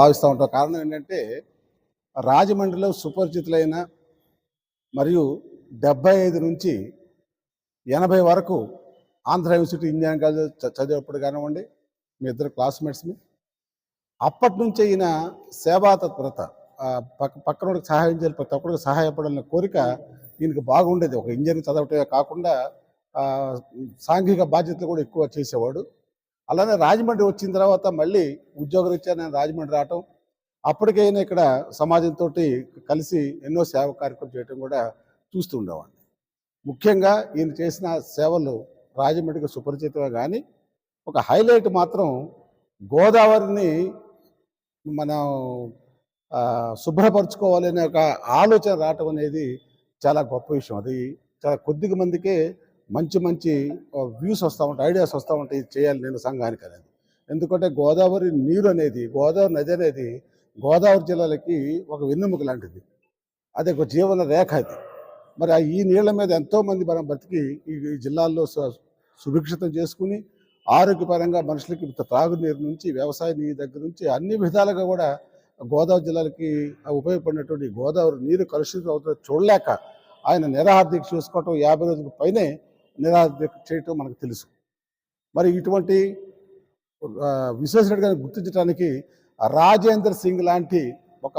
భావిస్తూ ఉంటాం. కారణం ఏంటంటే రాజమండ్రిలో సుపరిచితులైన మరియు డెబ్బై ఐదు నుంచి ఎనభై వరకు ఆంధ్ర యూనివర్సిటీ ఇంజనీరింగ్ కాలేజ్ చదివేప్పుడు కానివ్వండి మీ ఇద్దరు క్లాస్మేట్స్ని అప్పటి నుంచే ఈయన సేవా తత్పరత పక్క పక్కనోడికి సహాయం చేయాలి ప్రతి ఒక్కరికి సహాయపడాలనే కోరిక ఈయనకి బాగుండేది. ఒక ఇంజనీరింగ్ చదవటమే కాకుండా సాంఘిక బాధ్యతలు కూడా ఎక్కువ చేసేవాడు. అలానే రాజమండ్రి వచ్చిన తర్వాత మళ్ళీ ఉద్యోగరీత్యా నేను రాజమండ్రి రావటం అప్పటికైనా ఇక్కడ సమాజంతో కలిసి ఎన్నో సేవ కార్యక్రమం చేయటం కూడా చూస్తూ ఉండేవాడిని. ముఖ్యంగా ఈయన చేసిన సేవలు రాజమండ్రికి సుపరిచితమే కానీ ఒక హైలైట్ మాత్రం గోదావరిని మనం శుభ్రపరచుకోవాలనే ఒక ఆలోచన రావటం అనేది చాలా గొప్ప విషయం. అది చాలా కొద్దిగా మందికే మంచి మంచి వ్యూస్ వస్తూ ఉంటాయి ఐడియాస్ వస్తూ ఉంటాయి ఇది చేయాలి నేను సంఘానికి అనేది. ఎందుకంటే గోదావరి నీరు అనేది గోదావరి నది అనేది గోదావరి జిల్లాలకి ఒక వెన్నెముక లాంటిది. అది ఒక జీవన రేఖ అది. మరి ఆ ఈ నీళ్ళ మీద ఎంతోమంది మనం బతికి ఈ జిల్లాల్లో సు- సుభిక్షితం చేసుకుని ఆరోగ్యపరంగా మనుషులకి త్రాగునీరు నుంచి వ్యవసాయ నీరు దగ్గర నుంచి అన్ని విధాలుగా కూడా గోదావరి జిల్లాలకి ఉపయోగపడినటువంటి గోదావరి నీరు కలుషితం అవుతుందో చూడలేక ఆయన నిరాహార దీక్ష చూసుకోవటం యాభై రోజుల పైనే నిరాధ చేయటం మనకు తెలుసు. మరి ఇటువంటి విశ్వేశ్వరుడు గారిని గుర్తించడానికి రాజేంద్ర సింగ్ లాంటి ఒక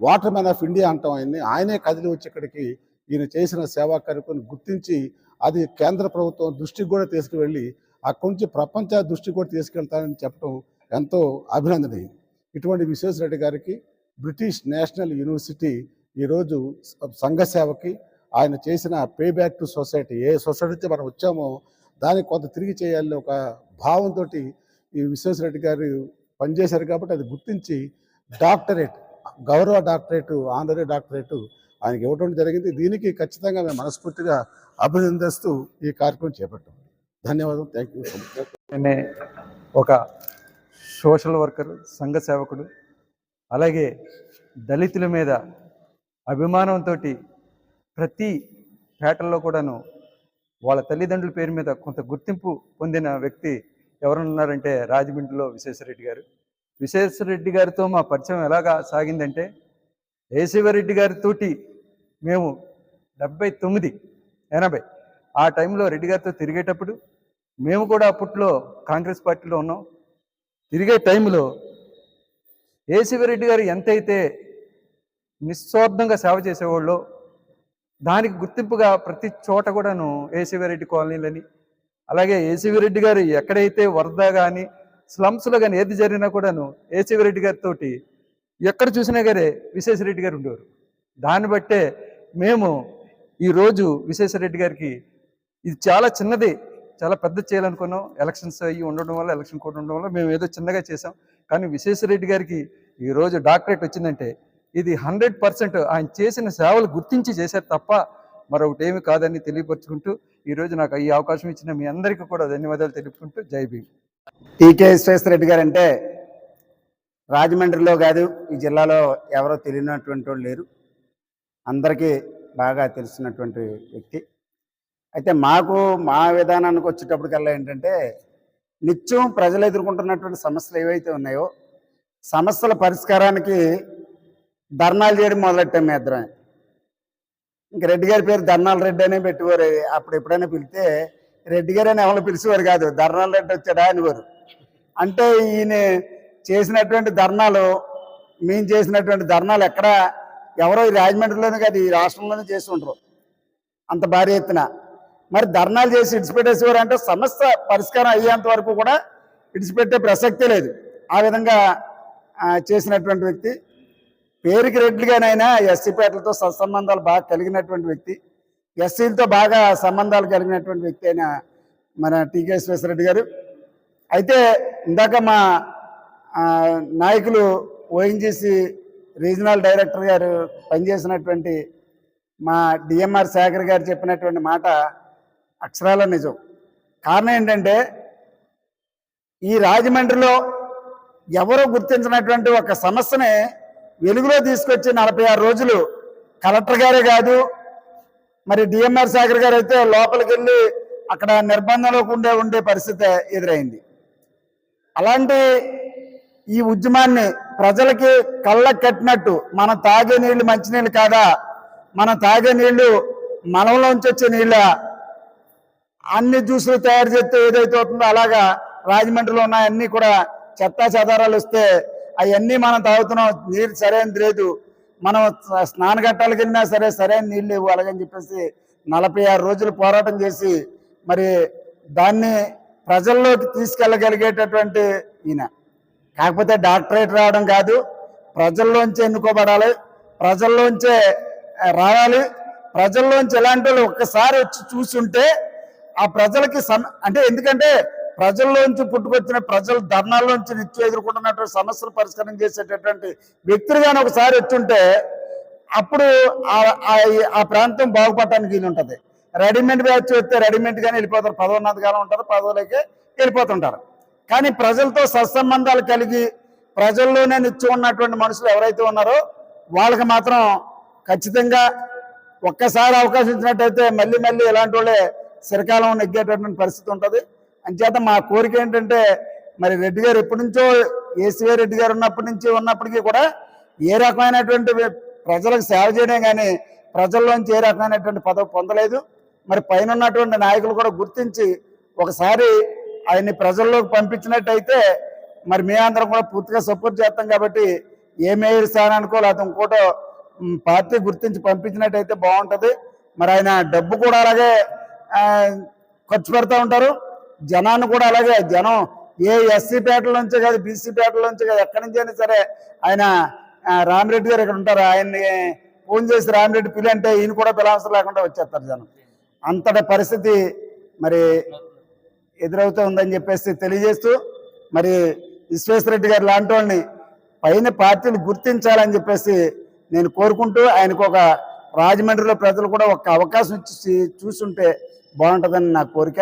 వాటర్ మ్యాన్ ఆఫ్ ఇండియా అంటాం ఆయన్ని. ఆయనే కదిలి వచ్చి ఇక్కడికి ఈయన చేసిన సేవా కార్యక్రమం గుర్తించి అది కేంద్ర ప్రభుత్వం దృష్టికి కూడా తీసుకువెళ్ళి అక్కడి నుంచి ప్రపంచ దృష్టికి కూడా తీసుకెళ్తానని చెప్పడం ఎంతో అభినందనీయం. ఇటువంటి విశ్వేశ్వరరెడ్డి గారికి బ్రిటిష్ నేషనల్ యూనివర్సిటీ ఈరోజు సంఘ సేవకి ఆయన చేసిన పే బ్యాక్ టు సొసైటీ ఏ సొసైటీ అయితే మనం వచ్చామో దానికి కొంత తిరిగి చేయాలని ఒక భావంతో ఈ విశ్వేశ్వరరెడ్డి గారు పనిచేశారు కాబట్టి అది గుర్తించి డాక్టరేట్ గౌరవ డాక్టరేట్ ఆనరీ డాక్టరేట్ ఆయనకి ఇవ్వడం జరిగింది. దీనికి ఖచ్చితంగా మేము మనస్ఫూర్తిగా అభినందిస్తూ ఈ కార్యక్రమం చేపట్టాం. ధన్యవాదాలు. థ్యాంక్ యూ సో మచ్ ఒక సోషల్ వర్కర్ సంఘ సేవకుడు అలాగే దళితుల మీద అభిమానంతో ప్రతి పేటల్లో కూడాను వాళ్ళ తల్లిదండ్రుల పేరు మీద కొంత గుర్తింపు పొందిన వ్యక్తి ఎవరున్నారంటే రాజమండ్రిలో విశ్వేశ్వరరెడ్డి గారు. విశ్వేశ్వరరెడ్డి గారితో మా పరిచయం ఎలాగా సాగిందంటే ఏశివరెడ్డి గారితోటి మేము డెబ్బై తొమ్మిది ఎనభై ఆ టైంలో రెడ్డి గారితో తిరిగేటప్పుడు మేము కూడా అప్పట్లో కాంగ్రెస్ పార్టీలో ఉన్నాం. తిరిగే టైంలో ఏశివరెడ్డి గారు ఎంతైతే నిస్వార్థంగా సేవ చేసేవాళ్ళో దానికి గుర్తింపుగా ప్రతి చోట కూడాను ఏసీవిరెడ్డి కాలనీలని అలాగే ఏసీవిరెడ్డి గారు ఎక్కడైతే వరద కానీ స్లమ్స్లో కానీ ఏది జరిగినా కూడాను ఏసీవిరెడ్డి గారితో ఎక్కడ చూసినా గారే విశేషరెడ్డి గారు ఉండేవారు. దాన్ని బట్టే మేము ఈరోజు విశేషరెడ్డి గారికి ఇది చాలా చిన్నది చాలా పెద్ద చేయాలనుకున్నాం ఎలక్షన్స్ అయ్యి ఉండడం వల్ల ఎలక్షన్ కోడ్ ఉండడం వల్ల మేము ఏదో చిన్నగా చేసాం కానీ విశేషరెడ్డి గారికి ఈరోజు డాక్టరేట్ వచ్చిందంటే ఇది హండ్రెడ్ పర్సెంట్ ఆయన చేసిన సేవలు గుర్తించి చేశారు తప్ప మరొకటి ఏమి కాదని తెలియపరుచుకుంటూ ఈరోజు నాకు ఈ అవకాశం ఇచ్చిన మీ అందరికీ కూడా ధన్యవాదాలు తెలుపుకుంటూ జై భీమ్. టీకే విశ్వేశ్వరరెడ్డి గారు అంటే రాజమండ్రిలో కాదు ఈ జిల్లాలో ఎవరో తెలియనటువంటి వాళ్ళు లేరు. అందరికీ బాగా తెలిసినటువంటి వ్యక్తి. అయితే మాకు మా విధానానికి వచ్చేటప్పటికల్లా ఏంటంటే నిత్యం ప్రజలు ఎదుర్కొంటున్నటువంటి సమస్యలు ఏవైతే ఉన్నాయో సమస్యల పరిష్కారానికి ధర్నాలు చేయడం మొదలెట్టాం మీ ఇద్దరం. ఇంక రెడ్డి గారి పేరు ధర్నాల రెడ్డి అనే పెట్టేవారు అప్పుడు ఎప్పుడైనా పిలితే రెడ్డి గారు అని ఎవరు పిలిచేవారు కాదు ధర్నాల రెడ్డి వచ్చాడా అనేవారు. అంటే ఈయన చేసినటువంటి ధర్నాలు మేము చేసినటువంటి ధర్నాలు ఎక్కడ ఎవరో ఈ రాజమండ్రిలోనే కాదు ఈ రాష్ట్రంలోనే చేసి ఉండరు. అంత భారీ ఎత్తున. మరి ధర్నాలు చేసి ఇడిచిపెట్టేసేవారు అంటే సమస్య పరిష్కారం అయ్యేంత వరకు కూడా ఇడిచిపెట్టే ప్రసక్తే లేదు. ఆ విధంగా చేసినటువంటి వ్యక్తి పేరుకి రెడ్లుగానైనా ఎస్సీపేటలతో సత్సంబంధాలు బాగా కలిగినటువంటి వ్యక్తి. ఎస్సీలతో బాగా సంబంధాలు కలిగినటువంటి వ్యక్తి అయిన మన టీకే రెడ్డి గారు. అయితే ఇందాక మా నాయకులు ఓఎన్జీసీ రీజనల్ డైరెక్టర్ గారు పనిచేసినటువంటి మా డిఎంఆర్ శేఖర్ గారు చెప్పినటువంటి మాట అక్షరాల నిజం. కారణం ఏంటంటే ఈ రాజమండ్రిలో ఎవరో గుర్తించినటువంటి ఒక సమస్యని వెలుగులో తీసుకొచ్చి నలభై ఆరు రోజులు కలెక్టర్ గారే కాదు మరి డిఎంఆర్ శేఖర్ గారు అయితే లోపలికి వెళ్ళి అక్కడ నిర్బంధంలోకి ఉండే ఉండే పరిస్థితి ఎదురైంది. అలాంటి ఈ ఉద్యమాన్ని ప్రజలకి కళ్ళకు కట్టినట్టు మనం తాగే నీళ్ళు మంచినీళ్ళు కాదా మనం తాగే నీళ్ళు మనంలోంచి వచ్చే నీళ్ళ అన్ని జ్యూసులు తయారు చేస్తే ఏదైతే అవుతుందో అలాగా రాజమండ్రిలో ఉన్న అన్ని కూడా చెత్తా చెదారాలు వస్తే అవన్నీ మనం తాగుతున్నాం. నీరు సరైనది లేదు. మనం స్నాన స్నానఘట్టాలకు వెళ్ళినా సరే సరైన నీళ్ళు లేవు. అలాగని చెప్పేసి నలభై ఆరు రోజులు పోరాటం చేసి మరి దాన్ని ప్రజల్లోకి తీసుకెళ్ళగలిగేటటువంటి ఈయన. కాకపోతే డాక్టరేట్ రావడం కాదు. ప్రజల్లోంచి ఎన్నుకోబడాలి. ప్రజల్లోంచే రావాలి. ప్రజల్లోంచి ఎలాంటి వాళ్ళు ఒక్కసారి వచ్చి చూసుంటే ఆ ప్రజలకి సమ అంటే ఎందుకంటే ప్రజల్లోంచి పుట్టుకొచ్చిన ప్రజలు ధర్నాల్లోంచి నిత్యం ఎదుర్కొంటున్నటువంటి సమస్యలు పరిష్కారం చేసేటటువంటి వ్యక్తులుగానే ఒకసారి వచ్చుంటే అప్పుడు ఆ- ఆ- ప్రాంతం బాగుపడటానికి వీలు ఉంటుంది. రెడీమేడ్ బ్యాచ్ వస్తే రెడీమేడ్ వెళ్ళిపోతారు. పదవున్నత కాలం ఉంటారు పదవులకే వెళ్ళిపోతుంటారు. కానీ ప్రజలతో సత్సంబంధాలు కలిగి ప్రజల్లోనే నిత్యం ఉన్నటువంటి మనుషులు ఎవరైతే ఉన్నారో వాళ్ళకి మాత్రం ఖచ్చితంగా ఒక్కసారి అవకాశం ఇచ్చినట్టయితే మళ్ళీ మళ్ళీ ఇలాంటి వాళ్ళే చిరకాలం నెగ్గేటటువంటి పరిస్థితి ఉంటుంది. అంచేత మా కోరిక ఏంటంటే మరి రెడ్డి గారు ఎప్పటి నుంచో ఏసీవై రెడ్డి గారు ఉన్నప్పటి నుంచి ఉన్నప్పటికీ కూడా ఏ రకమైనటువంటి ప్రజలకు సేవ చేయడం కానీ ప్రజల్లోంచి ఏ రకమైనటువంటి పదవి పొందలేదు. మరి పైన ఉన్నటువంటి నాయకులు కూడా గుర్తించి ఒకసారి ఆయన్ని ప్రజల్లోకి పంపించినట్టయితే మరి మేమందరం కూడా పూర్తిగా సపోర్ట్ చేస్తాం కాబట్టి ఏ మేయర్ స్థానానికో లేకపోతే ఇంకోటో పార్టీ గుర్తించి పంపించినట్టయితే బాగుంటుంది. మరి ఆయన డబ్బు కూడా అలాగే ఖర్చు పెడతా ఉంటారు. జనాన్ని కూడా అలాగే జనం ఏ ఎస్సీ పేటల నుంచి కాదు బీసీ పేటల నుంచి కాదు ఎక్కడి నుంచి అయినా సరే ఆయన రామిరెడ్డి గారు ఇక్కడ ఉంటారు. ఆయన్ని ఫోన్ చేసి రామిరెడ్డి పిల్లి అంటే ఈయన కూడా పిలవసరం లేకుండా వచ్చేస్తారు జనం. అంతటి పరిస్థితి మరి ఎదురవుతూ ఉందని చెప్పేసి తెలియజేస్తూ మరి విశ్వేశ్వరరెడ్డి గారు లాంటి వాళ్ళని పైన పార్టీలు గుర్తించాలని చెప్పేసి నేను కోరుకుంటూ ఆయనకు ఒక రాజమండ్రిలో ప్రజలు కూడా ఒక అవకాశం ఇచ్చి చూసుంటే బాగుంటుందని నా కోరిక.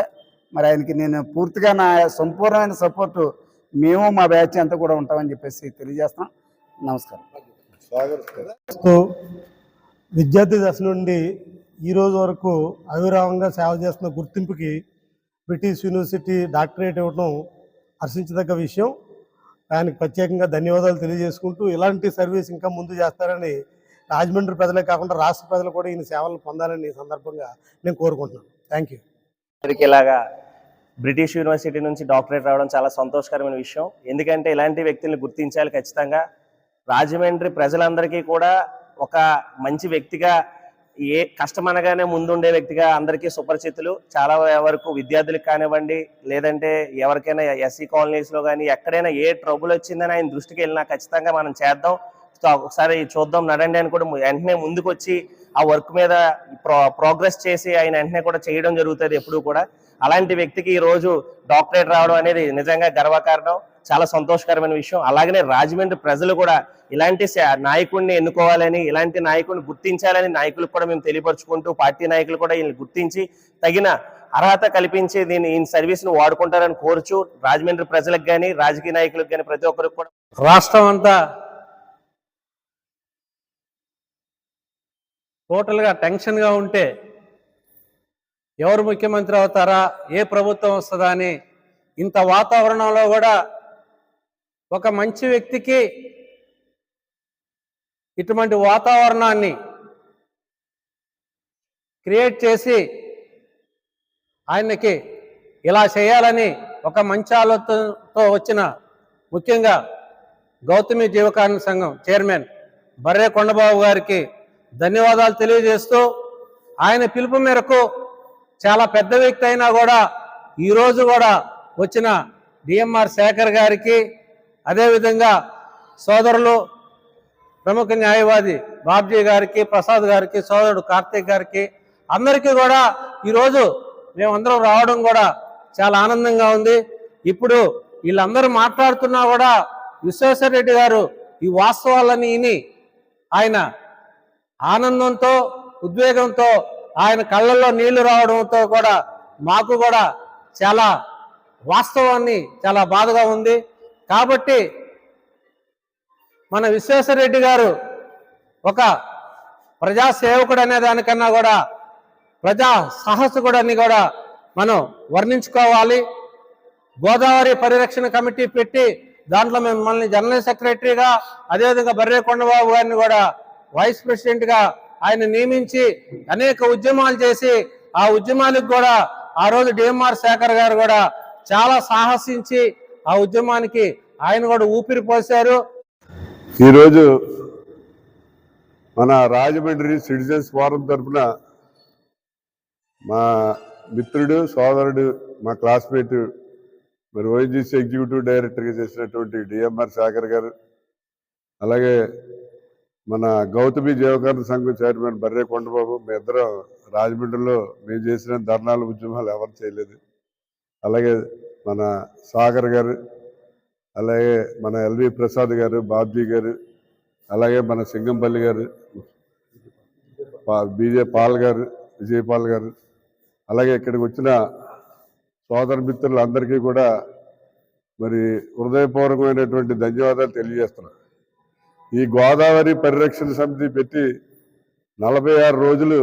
మరి ఆయనకి నేను పూర్తిగా నా సంపూర్ణమైన సపోర్టు మేము మా బ్యాచ్ అంతా కూడా ఉంటామని చెప్పేసి తెలియజేస్తాం నమస్కారం. విద్యార్థి దశ నుండి ఈ రోజు వరకు అవిరామంగా సేవ చేస్తున్న గుర్తింపుకి బ్రిటిష్ యూనివర్సిటీ డాక్టరేట్ ఇవ్వడం హర్షించదగ్గ విషయం. ఆయనకు ప్రత్యేకంగా ధన్యవాదాలు తెలియజేసుకుంటూ ఇలాంటి సర్వీస్ ఇంకా ముందు చేస్తారని రాజమండ్రి ప్రజలే కాకుండా రాష్ట్ర ప్రజలు కూడా ఈయన సేవలు పొందాలని ఈ సందర్భంగా నేను కోరుకుంటున్నాను. థ్యాంక్ యూ అందరికీ ఇలాగా బ్రిటిష్ యూనివర్సిటీ నుంచి డాక్టరేట్ రావడం చాలా సంతోషకరమైన విషయం. ఎందుకంటే ఇలాంటి వ్యక్తుల్ని గుర్తించాలి ఖచ్చితంగా. రాజమండ్రి ప్రజలందరికీ కూడా ఒక మంచి వ్యక్తిగా ఏ కష్టం అనగానే ముందుండే వ్యక్తిగా అందరికీ సుపరిచితులు. చాలా వరకు విద్యార్థులకు కానివ్వండి లేదంటే ఎవరికైనా ఎస్సీ కాలనీస్లో కానీ ఎక్కడైనా ఏ ట్రబుల్ వచ్చిందని ఆయన దృష్టికి వెళ్ళినా ఖచ్చితంగా మనం చేద్దాం. ఒకసారి చూద్దాం. నడండి అని కూడా వెంటనే ముందుకు వచ్చి ఆ వర్క్ మీద ప్రో ప్రోగ్రెస్ చేసి ఆయన వెంటనే కూడా చేయడం జరుగుతుంది ఎప్పుడు కూడా. అలాంటి వ్యక్తికి ఈ రోజు డాక్టరేట్ రావడం అనేది నిజంగా గర్వకారణం. చాలా సంతోషకరమైన విషయం. అలాగనే రాజమండ్రి ప్రజలు కూడా ఇలాంటి నాయకుడిని ఎన్నుకోవాలని ఇలాంటి నాయకుడిని గుర్తించాలని నాయకులకు కూడా మేము తెలియపరుచుకుంటూ పార్టీ నాయకులు కూడా ఈయన గుర్తించి తగిన అర్హత కల్పించి దీన్ని ఈ సర్వీస్ను వాడుకుంటారని కోరుచు రాజమండ్రి ప్రజలకు కానీ రాజకీయ నాయకులకు కానీ ప్రతి ఒక్కరికి కూడా రాష్ట్రం అంతా టోటల్గా టెన్షన్గా ఉంటే ఎవరు ముఖ్యమంత్రి అవుతారా? ఏ ప్రభుత్వం వస్తుందా అని ఇంత వాతావరణంలో కూడా ఒక మంచి వ్యక్తికి ఇటువంటి వాతావరణాన్ని క్రియేట్ చేసి ఆయనకి ఇలా చేయాలని ఒక మంచి ఆలోచనతో వచ్చిన ముఖ్యంగా గౌతమి జీవకారణ సంఘం చైర్మన్ బర్రే కొండబాబు గారికి ధన్యవాదాలు తెలియజేస్తూ ఆయన పిలుపు మేరకు చాలా పెద్ద వ్యక్తి అయినా కూడా ఈరోజు కూడా వచ్చిన డిఎంఆర్ శేఖర్ గారికి అదేవిధంగా సోదరులు ప్రముఖ న్యాయవాది బాబ్జీ గారికి ప్రసాద్ గారికి సోదరుడు కార్తీక్ గారికి అందరికీ కూడా ఈరోజు మేమందరం రావడం కూడా చాలా ఆనందంగా ఉంది. ఇప్పుడు వీళ్ళందరూ మాట్లాడుతున్నా కూడా విశ్వేశ్వరరెడ్డి గారు ఈ వాస్తవాలని విని ఆయన ఆనందంతో ఉద్వేగంతో ఆయన కళ్ళల్లో నీళ్ళు రావడంతో కూడా మాకు కూడా చాలా వాస్తవాన్ని చాలా బాధగా ఉంది. కాబట్టి మన విశ్వేశ్వరరెడ్డి గారు ఒక ప్రజాసేవకుడు అనే దానికన్నా కూడా ప్రజా సాహసకుడని కూడా మనం వర్ణించుకోవాలి. గోదావరి పరిరక్షణ కమిటీ పెట్టి దాంట్లో మిమ్మల్ని జనరల్ సెక్రటరీగా అదేవిధంగా బర్రే కొండబాబు గారిని కూడా వైస్ ప్రెసిడెంట్గా ఆయన నియమించి అనేక ఉద్యమాలు చేసి ఆ ఉద్యమాలకు కూడా ఆ రోజు డిఎంఆర్ శేఖర్ గారు కూడా చాలా సాహసించి ఆ ఉద్యమానికి ఆయన కూడా ఊపిరి పోశారు. ఈరోజు మన రాజమండ్రి సిటిజన్స్ ఫోరం తరఫున మా మిత్రుడు సోదరుడు మా క్లాస్మేట్ మరి ఓఎన్జీసీ ఎగ్జిక్యూటివ్ డైరెక్టర్గా చేసినటువంటి డిఎంఆర్ శేఖర్ గారు అలాగే మన గౌతమి జీవకరణ సంఘం చైర్మన్ బర్రే కొండబాబు మీ ఇద్దరం రాజమండ్రిలో మేము చేసిన ధర్నాలు ఉద్యమాలు ఎవరు చేయలేదు. అలాగే మన సాగర్ గారు అలాగే మన ఎల్వి ప్రసాద్ గారు బాబ్జీ గారు అలాగే మన సింగంపల్లి గారు బీజే పాల్ గారు విజయపాల్ గారు అలాగే ఇక్కడికి వచ్చిన సోదర మిత్రులందరికీ కూడా మరి హృదయపూర్వకమైనటువంటి ధన్యవాదాలు తెలియజేస్తున్నాను. ఈ గోదావరి పరిరక్షణ సమితి పెట్టి నలభై ఆరు రోజులు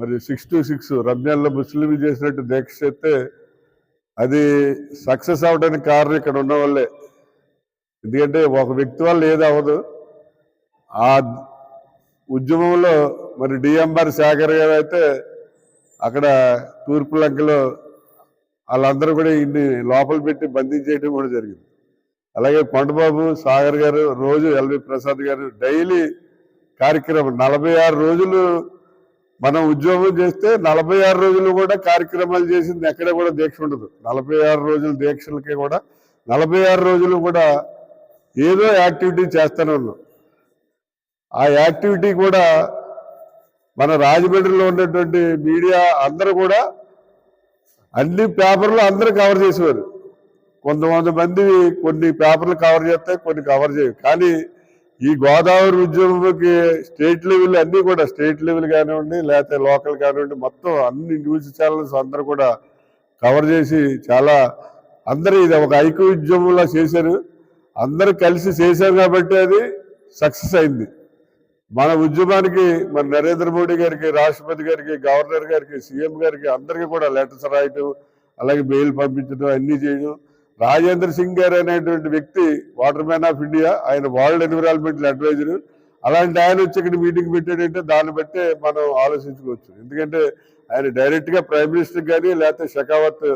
మరి సిక్స్ టు సిక్స్ రంజాన్లో ముస్లింలు చేసినట్టు దీక్ష చేస్తే అది సక్సెస్ అవడానికి కారణం ఇక్కడ ఉన్న వాళ్ళే. ఎందుకంటే ఒక వ్యక్తి వల్ల ఏది అవ్వదు. ఆ ఉద్యమంలో మరి డిఎంఆర్ శేఖర్ గారు అయితే అక్కడ తూర్పు లంకలో వాళ్ళందరూ కూడా ఇన్ని లోపల పెట్టి బంధించేయడం కూడా జరిగింది. అలాగే కొండబాబు సాగర్ గారు రోజు ఎల్వి ప్రసాద్ గారు డైలీ కార్యక్రమం. నలభై ఆరు రోజులు మనం ఉద్యోగం చేస్తే నలభై ఆరు రోజులు కూడా కార్యక్రమాలు చేసింది ఎక్కడ కూడా దీక్ష ఉండదు. నలభై ఆరు రోజుల దీక్షలకి కూడా నలభై ఆరు రోజులు కూడా ఏదో యాక్టివిటీ చేస్తూనే ఉన్నాం. ఆ యాక్టివిటీ కూడా మన రాజమండ్రిలో ఉన్నటువంటి మీడియా అందరూ కూడా అన్ని పేపర్లు అందరూ కవర్ చేసేవారు. కొంతమంది మంది కొన్ని పేపర్లు కవర్ చేస్తాయి కొన్ని కవర్ చేయవు కానీ ఈ గోదావరి ఉద్యమంకి స్టేట్ లెవెల్ అన్ని కూడా స్టేట్ లెవెల్ కానివ్వండి లేకపోతే లోకల్ కానివ్వండి మొత్తం అన్ని న్యూస్ ఛానల్స్ అందరూ కూడా కవర్ చేసి చాలా అందరూ ఇది ఒక ఐక్య ఉద్యమంలా చేశారు. అందరూ కలిసి చేశారు కాబట్టి అది సక్సెస్ అయింది. మన ఉద్యమానికి మన నరేంద్ర మోడీ గారికి రాష్ట్రపతి గారికి గవర్నర్ గారికి సీఎం గారికి అందరికీ కూడా లెటర్స్ రాయటం అలాగే మెయిల్ పంపించడం అన్నీ చేయడం రాజేంద్ర సింగ్ గారు అనేటువంటి వ్యక్తి వాటర్ మ్యాన్ ఆఫ్ ఇండియా ఆయన వరల్డ్ ఎన్విరాన్మెంటల్ అడ్వైజర్. అలాంటి ఆయన వచ్చి ఇక్కడ మీటింగ్ పెట్టాడంటే దాన్ని బట్టే మనం ఆలోచించుకోవచ్చు. ఎందుకంటే ఆయన డైరెక్ట్గా ప్రైమ్ మినిస్టర్ కానీ లేకపోతే షకావత్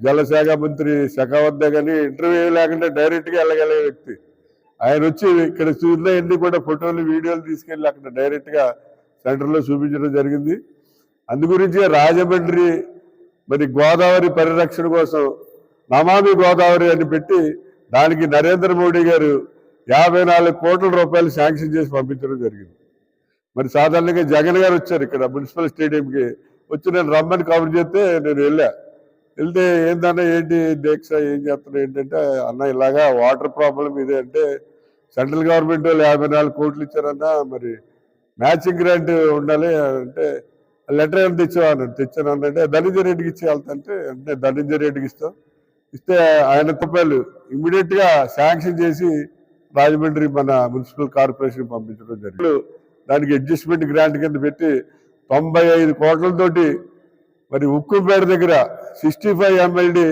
జలశాఖ మంత్రి షకావత్ కానీ ఇంటర్వ్యూ లేకుండా డైరెక్ట్గా వెళ్ళగలిగే వ్యక్తి. ఆయన వచ్చి ఇక్కడ చూసినవన్నీ కూడా ఫోటోలు వీడియోలు తీసుకెళ్ళి అక్కడ డైరెక్ట్గా సెంటర్లో చూపించడం జరిగింది. అందు గురించి రాజమండ్రి మరి గోదావరి పరిరక్షణ కోసం నమామి గోదావరి అని పెట్టి దానికి నరేంద్ర మోడీ గారు యాభై నాలుగు కోట్ల రూపాయలు శాంక్షన్ చేసి పంపించడం జరిగింది. మరి సాధారణంగా జగన్ గారు వచ్చారు ఇక్కడ మున్సిపల్ స్టేడియంకి. వచ్చి నేను రమ్మని కవర్ చేస్తే నేను వెళ్ళా. వెళ్తే ఏందన్నా ఏంటి దీక్ష ఏం చేస్తున్నా ఏంటంటే అన్న ఇలాగా వాటర్ ప్రాబ్లం ఇదే అంటే సెంట్రల్ గవర్నమెంట్ వాళ్ళు యాభై నాలుగు కోట్లు ఇచ్చారన్నా మరి మ్యాచింగ్ గ్రాంట్ ఉండాలి అంటే లెటర్ ఏమైనా తెచ్చావా? అన్నాడు తెచ్చాను. అంటే ధనంజయ రెడ్డికి ఇచ్చి వెళ్తా అంటే ధనంజయ రెడ్డికి ఇస్తాం. ఇస్తే ఆయన రూపాయలు ఇమీడియట్గా శాంక్షన్ చేసి రాజమండ్రి మన మున్సిపల్ కార్పొరేషన్ పంపించడం జరిగింది. దానికి అడ్జస్ట్మెంట్ గ్రాంట్ కింద పెట్టి తొంభై ఐదు కోట్లతోటి మరి ఉక్కుపేట దగ్గర sixty five MLD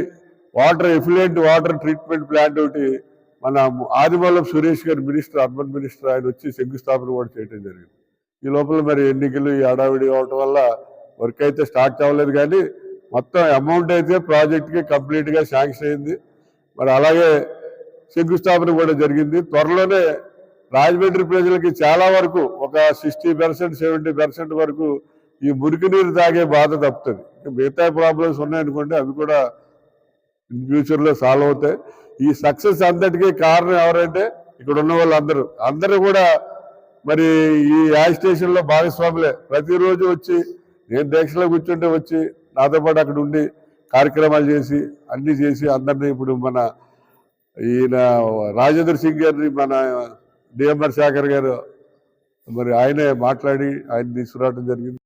water effluent water treatment plant ఒకటి మన ఆదిమూలం సురేష్ గారు మినిస్టర్ అర్బన్ మినిస్టర్ ఆయన వచ్చి శంకుస్థాపన కూడా చేయడం జరిగింది. ఈ లోపల మరి ఎన్నికలు ఈ హడావిడి అవటం వల్ల వర్క్ అయితే స్టార్ట్ అవ్వలేదు కానీ మొత్తం అమౌంట్ అయితే ప్రాజెక్ట్కి కంప్లీట్గా శాంక్షన్ అయింది. మరి అలాగే శంకుస్థాపన కూడా జరిగింది. త్వరలోనే రాజమండ్రి ప్రజలకి చాలా వరకు ఒక సిక్స్టీ పర్సెంట్ సెవెంటీ పర్సెంట్ వరకు ఈ మురికి నీరు తాగే బాధ తప్పుతుంది. మిగతా ప్రాబ్లమ్స్ ఉన్నాయనుకోండి అవి కూడా ఫ్యూచర్లో సాల్వ్ అవుతాయి. ఈ సక్సెస్ అంతటికీ కారణం ఎవరంటే ఇక్కడ ఉన్న వాళ్ళందరూ. అందరూ కూడా మరి ఈ యాజ్ స్టేషన్లో భాగస్వాములే. ప్రతిరోజు వచ్చి నేను దీక్షలో కూర్చుంటే వచ్చి నాతో పాటు అక్కడ ఉండి కార్యక్రమాలు చేసి అన్ని చేసి అందరినీ ఇప్పుడు మన ఈయన రాజేంద్ర సింగ్ గారిని మన డిఎంఆర్ శేఖర్ గారు మరి ఆయనే మాట్లాడి ఆయన తీసుకురావడం జరిగింది.